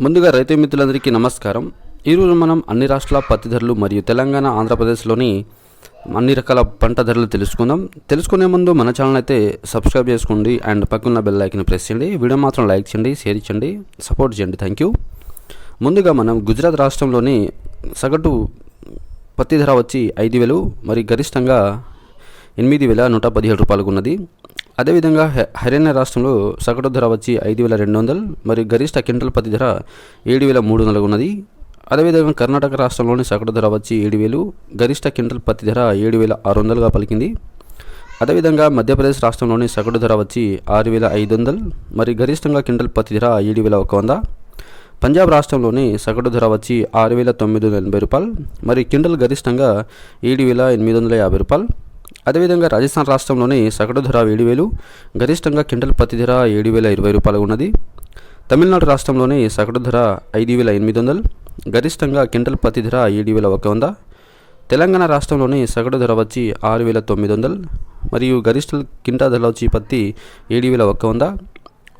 ముందుగా రైతు మిత్రులందరికీ నమస్కారం. ఈరోజు మనం అన్ని రాష్ట్రాల పత్తి ధరలు మరియు తెలంగాణ ఆంధ్రప్రదేశ్లోని అన్ని రకాల పంట ధరలు తెలుసుకుందాం. తెలుసుకునే ముందు మన ఛానల్ అయితే సబ్స్క్రైబ్ చేసుకోండి అండ్ పక్కన బెల్ ఐకన్ ప్రెస్ చేయండి. వీడియో మాత్రం లైక్ చేయండి షేర్ చేయండి సపోర్ట్ చేయండి. థ్యాంక్ యూ ముందుగా మనం గుజరాత్ రాష్ట్రంలోని సగటు పత్తి ధర వచ్చి ఐదు వేలు మరి గరిష్టంగా ఎనిమిది వేల నూట పదిహేడు రూపాయలకు ఉన్నది. అదేవిధంగా హర్యానా రాష్ట్రంలో సగటు ధర వచ్చి ఐదు వేల రెండు వందలు మరియు గరిష్ట క్వింటల్ పత్తి ధర ఏడు వేల మూడు వందలు ఉన్నది. అదేవిధంగా కర్ణాటక రాష్ట్రంలోని సగటు ధర వచ్చి ఏడు వేలు గరిష్ట క్వింటల్ పత్తి ధర ఏడు వేల ఆరు వందలుగా పలికింది. అదేవిధంగా మధ్యప్రదేశ్ రాష్ట్రంలోని సగటు ధర వచ్చి ఆరు వేల ఐదు వందలు మరి గరిష్టంగా క్వింటల్ పత్తి ధర ఏడు వేల ఒక వంద. పంజాబ్ రాష్ట్రంలోని సగటు ధర వచ్చి ఆరు వేల తొమ్మిది వందల ఎనభై రూపాయలు మరి క్వింటల్ గరిష్టంగా ఏడు వేల ఎనిమిది వందల యాభై రూపాయలు. అదేవిధంగా రాజస్థాన్ రాష్ట్రంలోని సగటు ధర ఏడు వేలు గరిష్టంగా క్వింటల్ పత్తి ధర ఏడు వేల ఇరవై రూపాయలు ఉన్నది. తమిళనాడు రాష్ట్రంలోని సగటు ధర ఐదు వేల ఎనిమిది వందలు గరిష్టంగా క్వింటల్ పత్తి ధర ఏడు వేల ఒక వంద. తెలంగాణ రాష్ట్రంలోని సగటు ధర వచ్చి ఆరు వేల తొమ్మిది వందలు మరియు గరిష్ట కింటా ధర వచ్చి పత్తి ఏడు వేల ఒక వంద.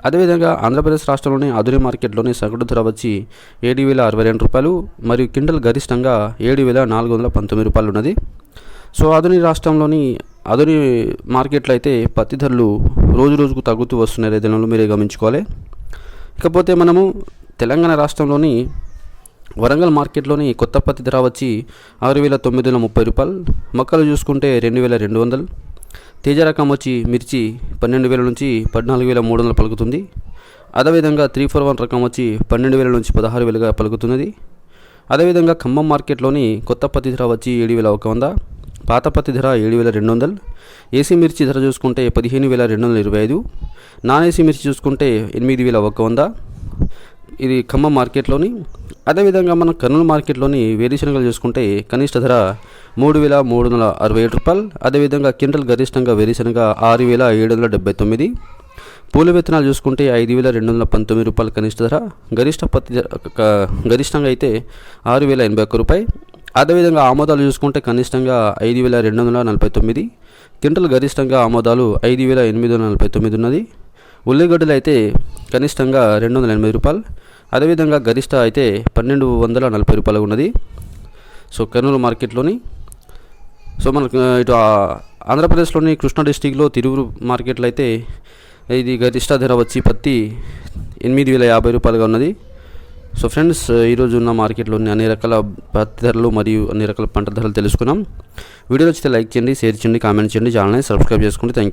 అదేవిధంగా ఆంధ్రప్రదేశ్ రాష్ట్రంలోని ఆధుని మార్కెట్లోని సగటు ధర వచ్చి ఏడు వేల అరవై రెండు రూపాయలు మరియు కింటల్ గరిష్టంగా ఏడు వేల నాలుగు వందల పంతొమ్మిది రూపాయలు ఉన్నది. సో ఆధుని రాష్ట్రంలోని ఆధుని మార్కెట్లో అయితే పత్తి ధరలు రోజు రోజుకు తగ్గుతూ వస్తున్నాయి రైతులను మీరే గమనించుకోవాలి. ఇకపోతే మనము తెలంగాణ రాష్ట్రంలోని వరంగల్ మార్కెట్లోని కొత్త పత్తి ధర వచ్చి ఆరు వేల తొమ్మిది వందల ముప్పై రూపాయలు. మొక్కలు చూసుకుంటే రెండు వేల రెండు వందలు. తేజ రకం వచ్చి మిర్చి పన్నెండు వేల నుంచి పద్నాలుగు వేల మూడు వందలు పలుకుతుంది. అదేవిధంగా త్రీ ఫోర్ వన్ రకం వచ్చి పన్నెండు వేల నుంచి పదహారు వేలుగా పలుకుతున్నది. అదేవిధంగా ఖమ్మం మార్కెట్లోని కొత్త పత్తి ధర వచ్చి ఏడు వేల ఒక వంద. పాత పత్తి ధర ఏడు వేల రెండు వందలు ఏసీ మిర్చి ధర చూసుకుంటే పదిహేను వేల రెండు వందల ఇరవై ఐదు నాన్ ఏసీ మిర్చి చూసుకుంటే ఎనిమిది వేల ఒక వంద. ఇది ఖమ్మం మార్కెట్లోని అదేవిధంగా మన కర్నూలు మార్కెట్లోని వేరుశనగలు చూసుకుంటే కనిష్ట ధర మూడు వేల మూడు వందల అరవై ఏడు రూపాయలు అదేవిధంగా క్వింటల్ గరిష్టంగా వేరుశనగ ఆరు వేల ఏడు వందల డెబ్బై తొమ్మిది. పూల విత్తనాలు చూసుకుంటే ఐదు వేల రెండు వందల పంతొమ్మిది రూపాయలు కనిష్ట ధర గరిష్ట పత్తి ధర గరిష్టంగా అయితే ఆరు వేల ఎనభై ఒక్క రూపాయి. అదేవిధంగా ఆమోదాలు చూసుకుంటే కనిష్టంగా ఐదు వేల రెండు వందల నలభై తొమ్మిది క్వింటల్ గరిష్టంగా ఆమోదాలు ఐదు వేల ఎనిమిది వందల నలభై తొమ్మిది ఉన్నది. ఉల్లిగడ్డలు అయితే కనిష్టంగా రెండు వందల ఎనభై రూపాయలు. అదేవిధంగా గరిష్ట అయితే పన్నెండు వందల నలభై రూపాయలు ఉన్నది. సో కర్నూలు మార్కెట్లోని సో మనకు ఇటు ఆంధ్రప్రదేశ్లోని కృష్ణా డిస్టిక్లో తిరువురు మార్కెట్లో అయితే ఇది గరిష్ట ధర వచ్చి పత్తి ఎనిమిది వేల యాభై రూపాయలుగా ఉన్నది. సో ఫ్రెండ్స్ ఈరోజు ఉన్న మార్కెట్లోని అన్ని రకాల పత్తి ధరలు మరియు అన్ని రకాల పంట ధరలు తెలుసుకున్నాం. వీడియో నచ్చితే లైక్ చేయండి షేర్ చేయండి కామెంట్ చేయండి ఛానల్ని సబ్స్క్రైబ్ చేసుకోండి థ్యాంక్ యూ